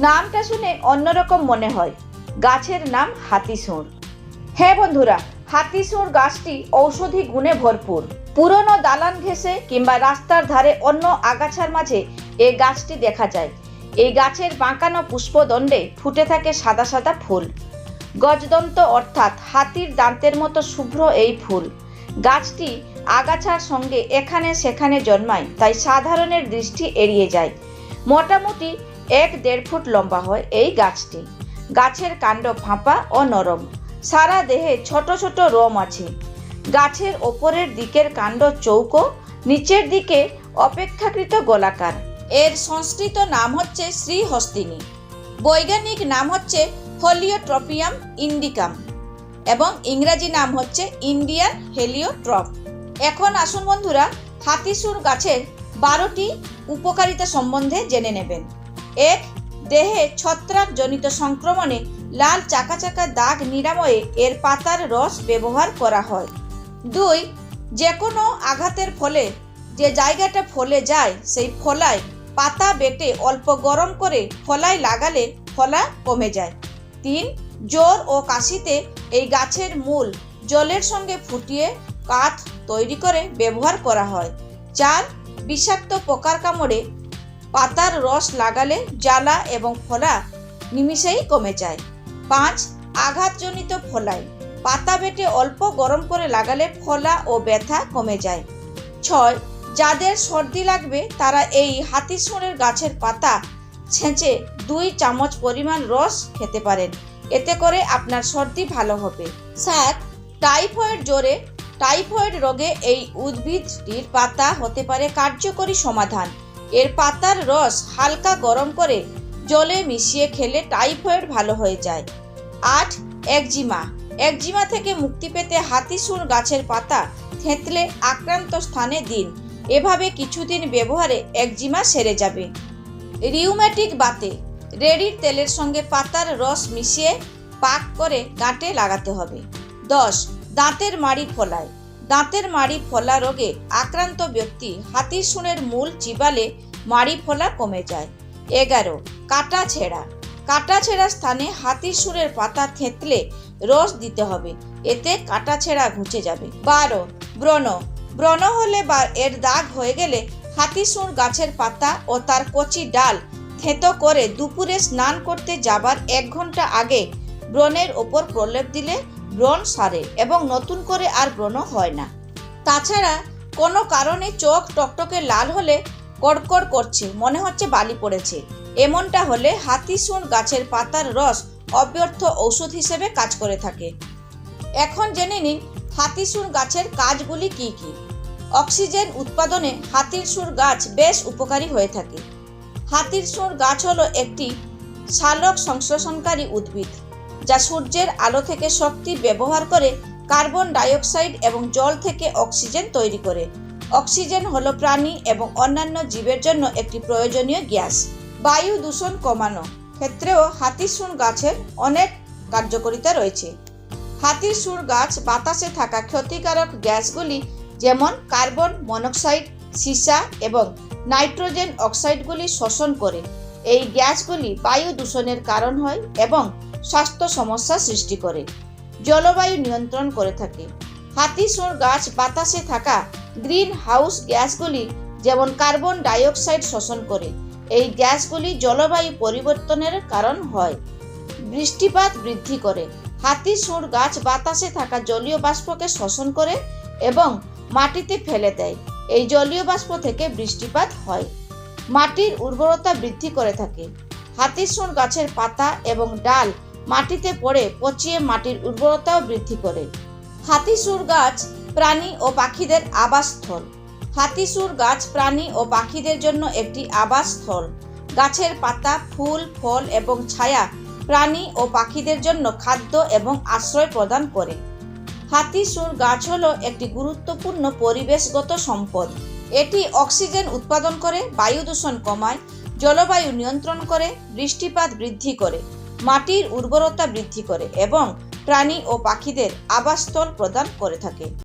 নামটা শুনে অন্যরকম মনে হয়। গাছের নাম হাতিসুঁড়। হ্যাঁ বন্ধুরা, হাতিসুঁড় গাছটি ঔষধি গুণে ভরপুর। পুরনো দালান ঘেঁষে কিংবা রাস্তার ধারে অন্য আগাছার মাঝে এই গাছটি দেখা যায়। এই গাছের বাঁকানো পুষ্পদণ্ডে ফুটে থাকে সাদা সাদা ফুল। গজদন্ত অর্থাৎ হাতির দান্তের মতো শুভ্র এই ফুল। গাছটি আগাছার সঙ্গে এখানে সেখানে জন্মায়, তাই সাধারণের দৃষ্টি এড়িয়ে যায়। মোটামুটি এক দেড় ফুট লম্বা হয় এই গাছটি। গাছের কাণ্ড ফাঁপা ও নরম। সারা দেহে ছোট ছোট রোম আছে। গাছের ওপরের দিকের কাণ্ড চৌকো, নিচের দিকে অপেক্ষাকৃত গোলাকার। এর সংস্কৃত নাম হচ্ছে শ্রীহস্তিনী। বৈজ্ঞানিক নাম হচ্ছে ফলিওট্রপিয়াম ইন্ডিকাম এবং ইংরাজি নাম হচ্ছে ইন্ডিয়ান হেলিওট্রপ। এখন আসুন বন্ধুরা, হাতিসুর গাছের বারোটি উপকারিতা সম্বন্ধে জেনে নেবেন। এক দেহে ছত্রাকজনিত সংক্রমণে লাল চাকা চাকা দাগ নিরাময়ে এর পাতার রস ব্যবহার করা হয়। দুই যে কোনো আঘাতের ফলে যে জায়গাটা ফলে যায় সেই ফলায় পাতা বেটে অল্প গরম করে ফলায় লাগালে ফলা কমে যায়। তিন, জ্বর ও কাশিতে এই গাছের মূল জলের সঙ্গে ফুটিয়ে কাঠ তৈরি করে ব্যবহার করা হয়। চার, বিষাক্ত পোকার কামড়ে পাতার রস লাগালে জ্বালা এবং ফলা নিমিষেই কমে যায়। পাঁচ, আঘাতজনিত ফলায়। পাতা বেটে অল্প গরম করে লাগালে ফলা ও ব্যথা কমে যায়। ছয়, যাদের সর্দি লাগবে, তারা এই হাতিসুঁড়ের গাছের পাতা ছেঁচে দুই চামচ পরিমাণ রস খেতে পারেন। এতে করে আপনার সর্দি ভালো হবে। সাত, টাইফয়েড জ্বরে, টাইফয়েড রোগে এই উদ্ভিদটির পাতা হতে পারে কার্যকরী সমাধান। এর পাতার রস হালকা গরম করে জলে মিশিয়ে খেলে টাইফয়েড ভালো হয়ে যায়। আট, একজিমা। একজিমা থেকে মুক্তি পেতে হাতিসুর গাছের পাতা থেঁতলে আক্রান্ত স্থানে দিন। এভাবে কিছুদিন ব্যবহারে একজিমা সেরে যাবে। রিউম্যাটিক বাতে। রেডির তেলের সঙ্গে পাতার রস মিশিয়ে পাক করে গাঁটে লাগাতে হবে। দশ, দাঁতের মাড়ি ফলায়। দাঁতের মাড়ি ফলা রোগে আক্রান্ত ব্যক্তি হাতির শুনের মূল চিবালে মাড়ি ফলা কমে যায়। এগারো কাটা ছেঁড়া কাটা ছেঁড়া স্থানে হাতির সুরের পাতা থেঁতলে রস দিতে হবে, এতে কাটা ছেঁড়া ঘুচে যাবে। বারো, ব্রণ। ব্রণ হলে বা এর দাগ হয়ে গেলে হাতিসুর গাছের পাতা ও তার কচি ডাল থেঁতো করে দুপুরে স্নান করতে যাবার এক ঘণ্টা আগে ব্রণের ওপর প্রলেপ দিলে ব্রণ সারে এবং নতুন করে আর ব্রণ হয় না। তাছাড়া কোনো কারণে চোখ টকটকে লাল হলে কড়কড় করছে, মনে হচ্ছে বালি পড়েছে। এমনটা হলে হাতিসুন গাছের পাতার রস অব্যর্থ ঔষধ হিসেবে কাজ করে থাকে। এখন জেনে নিন হাতিসুর গাছের কাজগুলি কি কি? অক্সিজেন উৎপাদনে হাতির সুর গাছ বেশ উপকারী হয়ে থাকে। হাতির সুর গাছ হলো একটি সালোক সংশ্লেষণকারী উদ্ভিদ। যা সূর্যের আলো থেকে শক্তি ব্যবহার করে কার্বন ডাইঅক্সাইড এবং জল থেকে অক্সিজেন তৈরি করে। অক্সিজেন হলো প্রাণী এবং অন্যান্য জীবের জন্য একটি প্রয়োজনীয় গ্যাস। বায়ু দূষণ কমানো ক্ষেত্রেও হাতির সুর গাছের অনেক কার্যকারিতা রয়েছে। হাতির সুর গাছ বাতাসে থাকা ক্ষতিকারক গ্যাসগুলি যেমন কার্বন মনোক্সাইড, সীসা এবং নাইট্রোজেন অক্সাইডগুলি শোষণ করে। এই গ্যাসগুলি বায়ু দূষণের কারণ হয় এবং স্বাস্থ্য সমস্যা সৃষ্টি করে, জলবায়ু নিয়ন্ত্রণ করে থাকে। হাতিসোর গাছ বাতাসে থাকা গ্রিন হাউস গ্যাসগুলি যেমন কার্বন ডাইঅক্সাইড শোষণ করে, এই গ্যাসগুলি জলবায়ু পরিবর্তনের কারণ হয়। বৃষ্টিপাত বৃদ্ধি করে, হাতিসুর গাছ বাতাসে থাকা জলীয় বাষ্পকে শোষণ করে এবং মাটিতে ফেলে দেয়, এই জলীয় বাষ্প থেকে বৃষ্টিপাত হয়। মাটির উর্বরতা বৃদ্ধি করে থাকে। হাতিসুর গাছের পাতা এবং ডাল মাটিতে পড়ে পচিয়ে মাটির উর্বরতাও বৃদ্ধি করে। হাতিসুর গাছ প্রাণী ও পাখিদের আবাসস্থল। হাতিসুর গাছ প্রাণী ও পাখিদের জন্য একটি আবাসস্থল। গাছের পাতা, ফুল, ফল এবং ছায়া প্রাণী ও পাখিদের জন্য খাদ্য এবং আশ্রয় প্রদান করে। হাতিসুর গাছ হলো একটি গুরুত্বপূর্ণ পরিবেশগত সম্পদ। এটি অক্সিজেন উৎপাদন করে, বায়ু দূষণ কমায়, জলবায়ু নিয়ন্ত্রণ করে, বৃষ্টিপাত বৃদ্ধি করে। মাটির উর্বরতা বৃদ্ধি করে এবং প্রাণী ও পাখিদের আবাসস্থল প্রদান করে থাকে।